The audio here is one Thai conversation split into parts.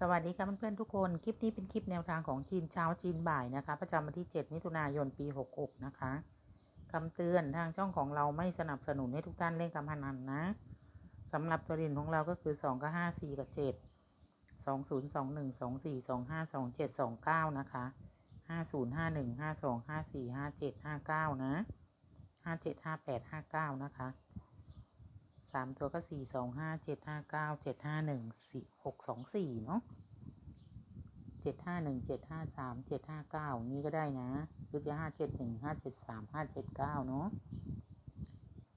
สวัสดีค่ะเพื่อนๆทุกคน คลิปนี้เป็นคลิปแนวทางของจีนเช้าจีนบ่ายนะคะ ประจำวันที่ 7 มิถุนายนปี 66 นะคะคำเตือนทางช่องของเราไม่สนับสนุนให้ทุกท่านเล่นการพนันนะสำหรับตัวเด่นของเราก็คือ 2 กับ 5 4 กับ 7 2 0 2 1 2 4 2 5 2 7 2 9 นะคะ 50 51 52 54 57 59 นะ 57 58 59 นะคะ สามตัวก็สี่สองห้าเจ็ดห้าเก้าเจ็ดห้าหนึ่งสี่หกสองสี่เนาะเจ็ดห้าหนึ่งเจ็ดห้าสามเจ็ดห้าเก้านี้ก็ได้นะหรือจะห้าเจ็ดหนึ่งห้าเจ็ดสามห้าเจ็ดเก้าเนาะ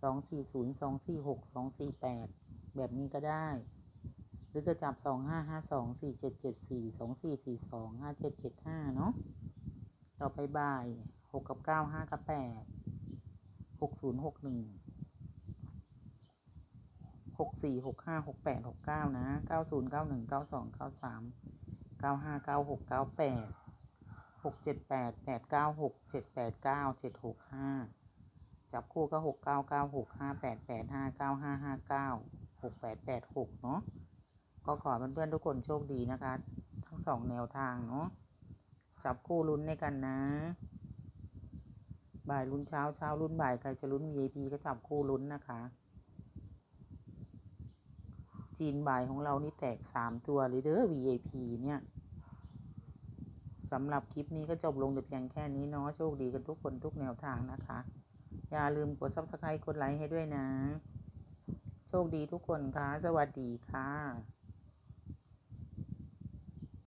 สองสี่ศูนย์สองสี่หกสองสี่แปดแบบนี้ก็ได้ หรือจะจับสองห้าห้าสองสี่เจ็ดเจ็ดสี่สองสี่สี่สองห้าเจ็ดเจ็ดห้าเนาะต่อไปบ่ายหกกับเก้าห้ากับแปดหกศูนย์หกหนึ่ง หกสี่หกห้าหกแปดหกเก้านะเก้าศูนย์เก้าหนึ่งเก้าสองเก้าสามเก้าห้าเก้าหกเก้าแปดหกเจ็ดแปดแปดเก้าหกเจ็ดแปดเก้าเจ็ดหกห้าจับคู่ก็หกเก้าเก้าหกห้าแปดแปดห้าเก้าห้าห้าเก้าหกแปดแปดหกเนาะก็ขอเพื่อนๆทุกคนโชคดีนะคะ ทั้งสองแนวทางเนาะจับคู่ลุ้นในกันนะ บ่ายลุ้นเช้าเช้าลุ้นบ่ายใครจะลุ้น VIP ก็จับคู่ลุ้นนะคะ จีนบ่ายของเรานี่แตกสามตัวเลยเด้อ VIP เนี่ยสำหรับคลิปนี้ก็จบลงแต่เพียงแค่นี้เนาะโชคดีกันทุกคนทุกแนวทางนะคะ อย่าลืมกด subscribe กดไลค์ให้ด้วยนะ โชคดีทุกคนค่ะ สวัสดีค่ะ